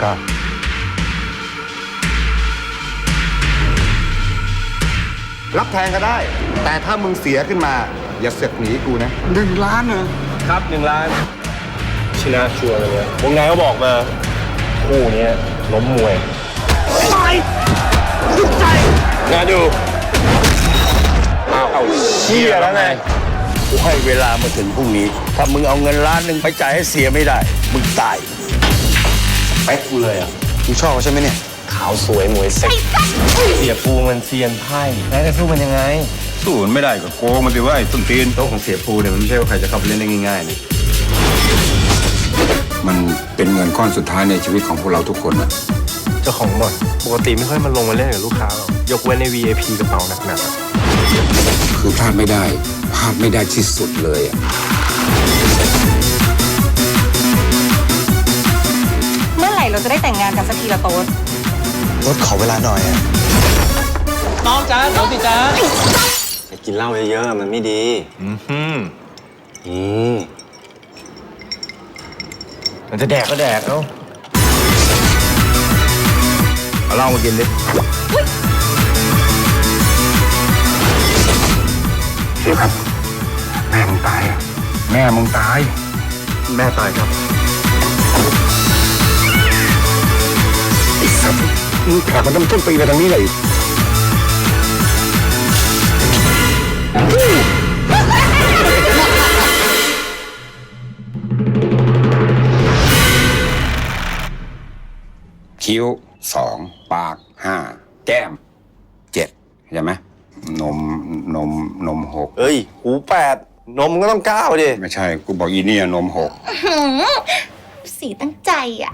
เก้ารับแทนก็ได้ แต่ถ้ามึงเสียขึ้นมา อย่าเสือกหนีกูนะหนึ่งล้านเหรอครับหนึ่งล้านชนะชัวร์เลยเนี่ยวงในเขาบอกมาคู่เนี้ยล้มมวยงานดูเอาเอาเชี่ยแล้วไงกูให้เวลามาถึงพรุ่งนี้ ถ้ามึงเอาเงินล้านหนึ่งไปจ่ายให้เสียไม่ได้ มึงตายเป๊กกูเลยอะมึงชอบเขาใช่ไหมเนี่ย ขาวสวยมวยเซ็กเสียปูมันเซียนไพ่แล้วจะสู้มันยังไง สู้มันไม่ได้ก็โกงมันสิว่าไอ้ต้นตีนโต๊ะของเสียปูเนี่ยมันไม่ใช่ว่าใครจะเข้าไปเล่นได้ง่ายๆนี่มันเป็นเงินก้อนสุดท้ายในชีวิตของพวกเราทุกคนอะเจ้าของบ่อนปกติไม่ค่อยมาลงมาเล่นกับลูกค้าหรอกยกเว้นใน VIP กระเป๋าหนักๆอะคือพลาดไม่ได้พลาดไม่ได้ที่สุดเลยอะ เมื่อไหร่เราจะได้แต่งงานกันสักทีละโต๊ดรถขอเวลาหน่อยอะกินเหล้าเยอะๆมันไม่ดีอืมอืมมันจะแดกก็แดกเอ้าเอาเหล้ามากินดิเสียครับ แม่มึงตายอะแม่มึงตาย แม่ตายครับ สัตว์มึงแขกมันต้นต้นปีไปทางนี้เลยคิ้วสองปากห้าแก้มเจ็ดใช่ไหมนมนมนมหกเอ้ย หูแปดนมก็ต้องเก้าดิ ไม่ใช่ กูบอกอีเนี่ยนมหก สีตั้งใจอะ